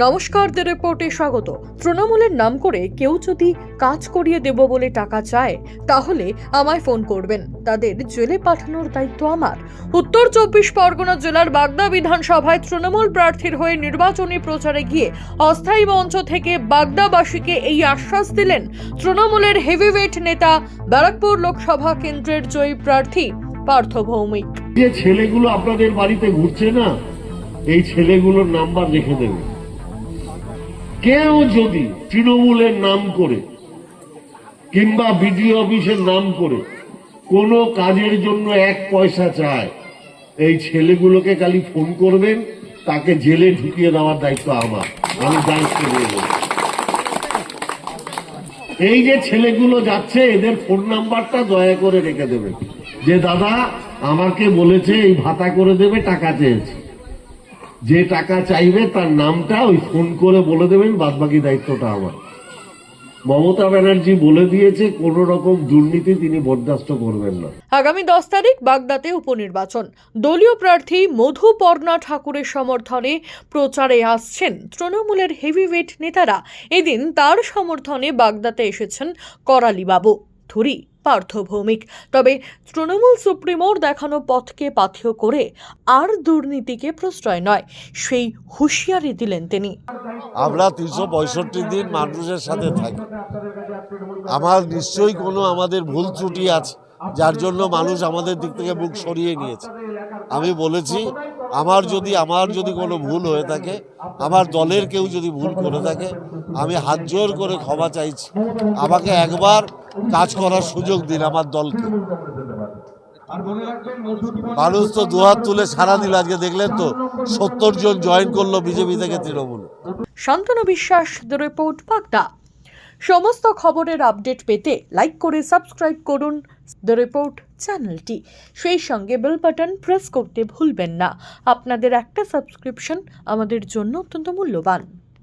নমস্কার দ্য রিপোর্টে স্বাগত। তৃণমূলের নাম করে কেউ যদি কাজ করিয়ে দেব বলে টাকা চায়, তাহলে আমায় ফোন করবেন। তাদের জেলে পাঠানোর দায়িত্ব আমার। উত্তর চব্বিশ পরগনা জেলার বাগদা বিধানসভায় তৃণমূল প্রার্থীর হয়ে নির্বাচনী প্রচারে গিয়ে অস্থায়ী মঞ্চ থেকে বাগদাবাসীকে এই আশ্বাস দিলেন তৃণমূলের হেভিওয়েট নেতা ব্যারাকপুর লোকসভা কেন্দ্রের জয়ী প্রার্থী পার্থ ভৌমিক। যে ছেলেগুলো আপনাদের বাড়িতে ঘুরছে না, এই ছেলেগুলোর নাম্বার রেখে দেবে কেউ যদি তৃণমূলের নাম করে কিংবা বিডিও অফিসের নাম করে কোনো কাজের জন্য এক পয়সা চায়, এই ছেলেগুলোকে খালি ফোন করবেন, তাকে জেলে ঢুকিয়ে দেওয়ার দায়িত্ব আমার। আমি দায়িত্ব নিয়ে এই যে ছেলেগুলো যাচ্ছে, এদের ফোন নাম্বারটা দয়া করে রেখে দেবেন। যে, দাদা, আমাকে বলেছে এই ভাতা করে দেবে, টাকা চেয়েছে। যে টাকা চাইবে তার নামটা ওই ফোন করে বলে দেবেন বাদ বাকি দায়িত্বটা আমার। মমতা ব্যানার্জি বলে দিয়েছে, কোন রকম দুর্নীতি তিনি বরদাস্ত করবেন না। আগামী দশ তারিখ বাগদাতে উপনির্বাচন। দলীয় প্রার্থী মধুপর্ণা ঠাকুরের সমর্থনে প্রচারে আসছেন তৃণমূলের হেভিওয়েট নেতারা। এদিন তার সমর্থনে বাগদাতে এসেছেন করালিবাবু, ধুরি। পার্থ ভৌমিক তবে তৃণমূল সুপ্রিমোর দেখানো পথকে পাথেয় করে আর দুর্নীতিকে প্রশ্রয় নয়, সেই হুঁশিয়ারি দিলেন তিনি। আমরা তিনশো পঁয়ষট্টি দিন মানুষের সাথে থাকি। আমার নিশ্চয়ই কোনো আমাদের ভুল ত্রুটি আছে, যার জন্য মানুষ আমাদের দিক থেকে মুখ সরিয়ে নিয়েছে। আমি বলেছি, আমার যদি আমার যদি কোনো ভুল হয়ে থাকে, আমার দলের কেউ যদি ভুল করে থাকে, আমি হাত জোর করে ক্ষমা চাইছি। আমাকে একবার কাজ করার সুযোগ দিন আমার দলকে। মানুষ তো দুহাত তুলে সারা দিল আজকে, দেখলেন তো? সত্তর জন জয়েন করল বিজেপি থেকে তৃণমূল। শান্তনু বিশ্বাস রিপোর্ট, বাগদা। সমস্ত খবরের আপডেট পেতে লাইক করে সাবস্ক্রাইব করুন। দ্য রিপোর্ট, চ্যানেলটি। সেই সঙ্গে বেল বাটন প্রেস করতে ভুলবেন না। আপনাদের একটা সাবস্ক্রিপশন আমাদের জন্য অত্যন্ত মূল্যবান।